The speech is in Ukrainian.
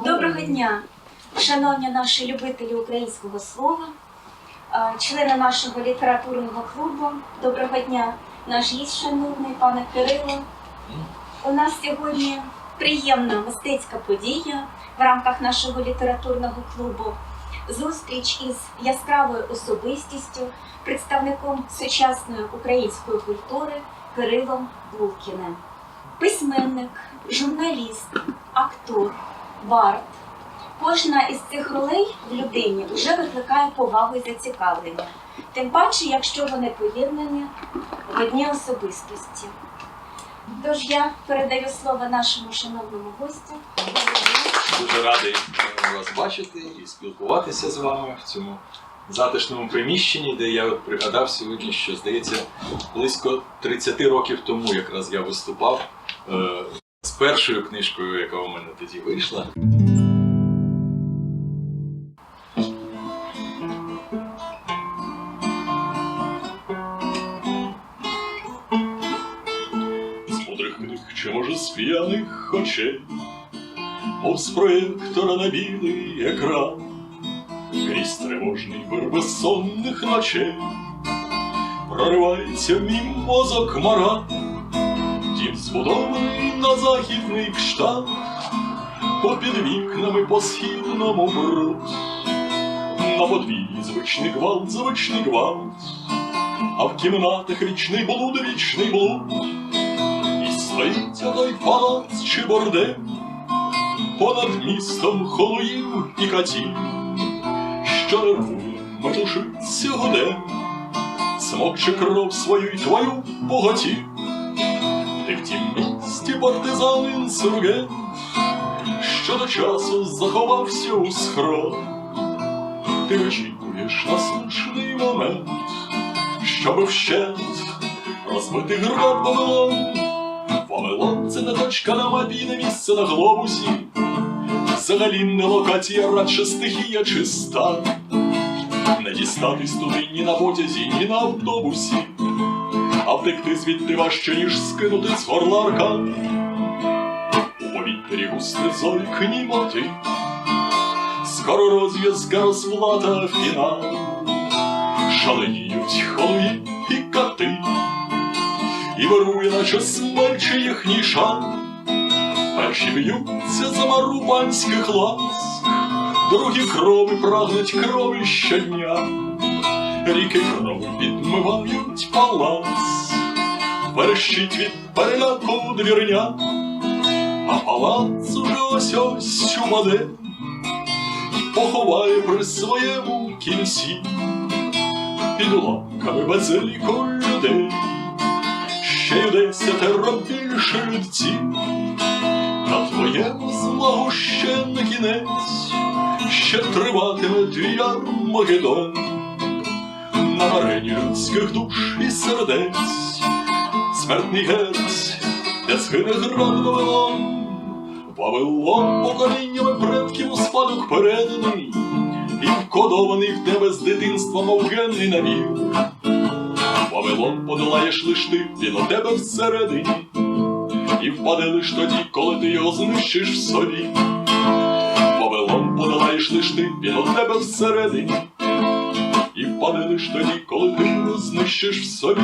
Доброго дня, шановні наші любителі українського слова, члени нашого літературного клубу. Доброго дня, наш гість шановний пане Кирило. У нас сьогодні приємна мистецька подія в рамках нашого літературного клубу. Зустріч із яскравою особистістю, представником сучасної української культури Кирилом Булкіним. Письменник, журналіст, актор, бард. Кожна із цих ролей в людині вже викликає повагу і зацікавлення, тим паче, якщо вони поєднані в одній особистості. Тож я передаю слово нашому шановному гостю. Дуже радий вас бачити і спілкуватися з вами в цьому затишному приміщенні, де я пригадав сьогодні, що здається, близько 30 років тому якраз я виступав е, з першою книжкою, яка у мене тоді вийшла. З мудрих чи може з п'яних очей? Мов з проєктора на білий екран, крізь тривожний вир безсонних ночей, проривається мій мозок мара, збудований на західний кшталт, попід вікнами по східному бруд, на подвір'ї звичний гвалт, звичний гвалт, а в кімнатах вічний блуд, вічний блуд, і стоїть той палац чи бордель, понад містом холоїв і катів, що нервує, метушиться годин, смокче кров свою й твою богатів. Ти в тім місті партизан інсургент, що до часу заховався у схрон. Ти очікуєш на слушний момент, щоб вщент розбити град Вавилон. Вавилон це не точка на мапі, не місце на глобусі. Взагалі не локація, радше стихія чиста. Не дістатись туди ні на потязі, ні на автобусі, а втекти звідти важче, ніж скинути з горла аркан. У повітрі густе зорі німоти, скоро розв'язка розплата фінал. Шаленіють холуї і кати, і вирує, наче смерче їхній шан. Перші б'ються за мару панських лас, другі крови прагнуть крові щодня, ріки крови підмивають палац, перещить від переляку двірня, а палац уже ось ось упаде, і поховає при своєму кінці під уламками безліку людей, ще й десятеро більше людців. На твоєму змагу ще не кінець, ще триватиме твій Армагеддон. На арені людських душ і сердець, смертний гець, де згине град Вавилон. Вавилон поколіннями предків у спадок переданий, і вкодований в тебе з дитинства, мов генний навік. Вавилон подолаєш лиш ти, він у тебе всередині і впаде лиш тоді, коли ти його знищиш в собі. Вавилон подолаєш лиш ти, він у тебе всередині, і впаде лиш тоді, коли ти знищиш в собі.